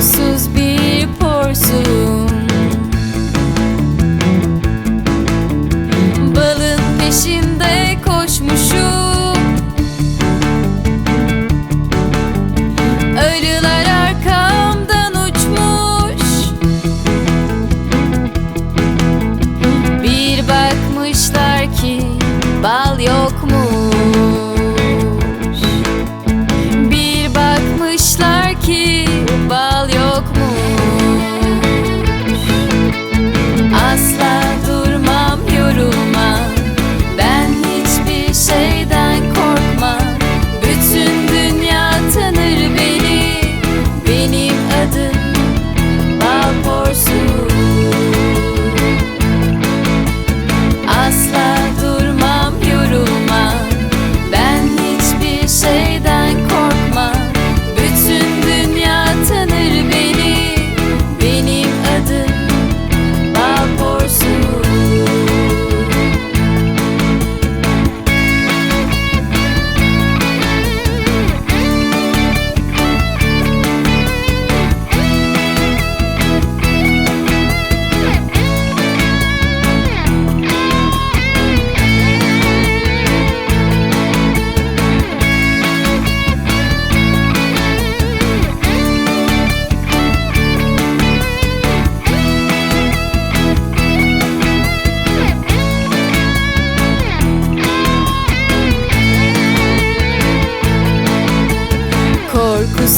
soon.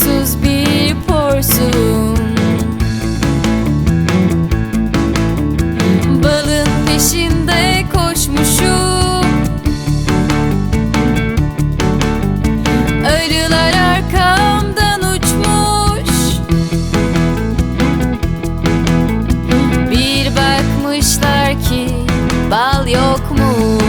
sonsuz bir porsun. Balın peşinde koşmuşum. Arılar arkamdan uçmuş. Bir bakmışlar ki bal yok mu?